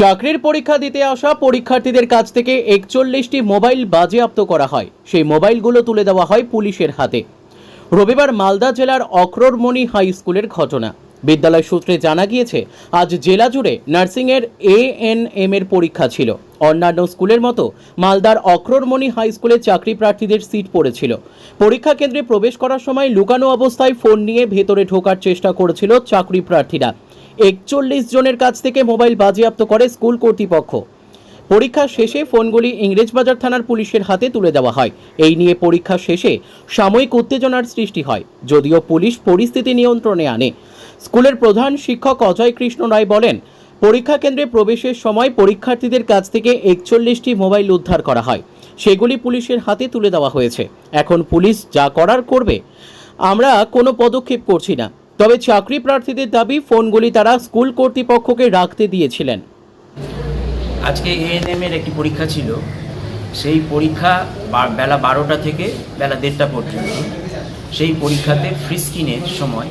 চাকরির পরীক্ষা দিতে আসা পরীক্ষার্থীদের কাছ থেকে একচল্লিশটি মোবাইল বাজেয়াপ্ত করা হয়। সেই মোবাইলগুলো তুলে দেওয়া হয় পুলিশের হাতে। রবিবার মালদা জেলার অক্ররমণি হাই স্কুলের ঘটনা। বিদ্যালয় সূত্রে জানা গিয়েছে, আজ জেলা জুড়ে নার্সিংয়ের এ এন এম এর পরীক্ষা ছিল। অন্যান্য স্কুলের মতো মালদার অক্ররমণি হাই স্কুলে চাকরি প্রার্থীদের সিট পড়েছিল। পরীক্ষা কেন্দ্রে প্রবেশ করার সময় লুকানো অবস্থায় ফোন নিয়ে ভেতরে ঢোকার চেষ্টা করেছিল চাকরি প্রার্থীরা। একচল্লিশ জনের কাছ থেকে মোবাইল বাজেয়াপ্ত করে স্কুল কর্তৃপক্ষ। পরীক্ষা শেষে ফোনগুলি ইংরেজবাজার থানার পুলিশের হাতে তুলে দেওয়া হয়। এই নিয়ে পরীক্ষা শেষে সাময়িক উত্তেজনার সৃষ্টি হয়, যদিও পুলিশ পরিস্থিতি নিয়ন্ত্রণে আনে। স্কুলের প্রধান শিক্ষক অজয় কৃষ্ণ রায় বলেন, পরীক্ষা কেন্দ্রে প্রবেশের সময় পরীক্ষার্থীদের কাছ থেকে একচল্লিশটি মোবাইল উদ্ধার করা হয়। সেগুলি পুলিশের হাতে তুলে দেওয়া হয়েছে। এখন পুলিশ যা করার করবে, আমরা কোনো পদক্ষেপ করছি না। তবে চাকরি প্রার্থীদের দাবি, ফোনগুলি তারা স্কুল কর্তৃপক্ষকে রাখতে দিয়েছিলেন। আজকে এএনএম এর একটি পরীক্ষা ছিল। সেই পরীক্ষা বেলা বারোটা থেকে বেলা দেড়টা পর্যন্ত। সেই পরীক্ষাতে ফ্রিস্কিনের সময়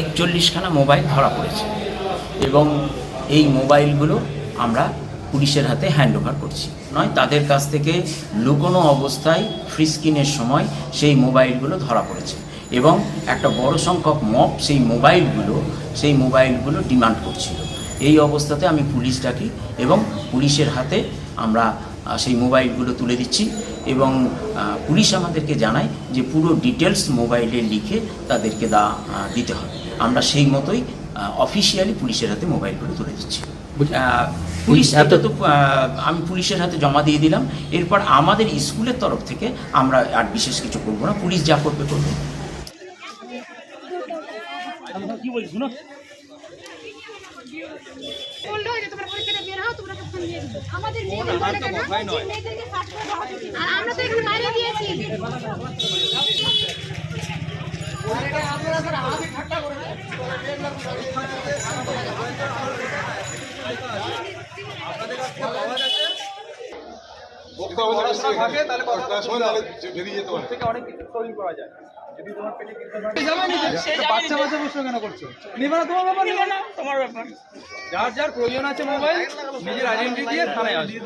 একচল্লিশখানা মোবাইল ধরা পড়েছে। এবং এই মোবাইলগুলো আমরা পুলিশের হাতে হ্যান্ড ওভার করছি। নয়, তাদের কাছ থেকে লুকোনো অবস্থায় ফ্রিস্কিনের সময় সেই মোবাইলগুলো ধরা পড়েছে। এবং একটা বড় সংখ্যক মপ সেই মোবাইলগুলো সেই মোবাইলগুলো ডিমান্ড করছিল। এই অবস্থাতে আমি পুলিশ ডাকি এবং পুলিশের হাতে আমরা সেই মোবাইলগুলো তুলে দিচ্ছি এবং পুলিশ আমাদেরকে জানায় যে পুরো ডিটেলস মোবাইলে লিখে তাদেরকে দা দিতে হবে। আমরা সেই মতোই অফিসিয়ালি পুলিশের হাতে মোবাইলগুলো তুলে দিচ্ছি। পুলিশ এটা তো আমি পুলিশের হাতে জমা দিয়ে দিলাম। এরপর আমাদের স্কুলের তরফ থেকে আমরা আর বিশেষ কিছু করব না। পুলিশ যা করবে করবে। বলল যে তোমরা পরীক্ষাটা বের হও তোমরা ফোন দিয়ে দিবে। আমাদের মেয়েদের বলে কেন? মেয়েদেরকে কাজ করে আর আমরা তো একটু বাইরে দিয়েছি। বক্তা থাকে তাহলে কথা সময় তাহলে বেরিয়ে যেতে পারে বাচ্চা বাচ্চা প্রশ্ন কেন করছ? নিবে না তোমার ব্যাপার নিবে না তোমার ব্যাপার। যার যার প্রয়োজন আছে মোবাইল নিজের আইডেন্টি দিয়ে থানায় আসবে।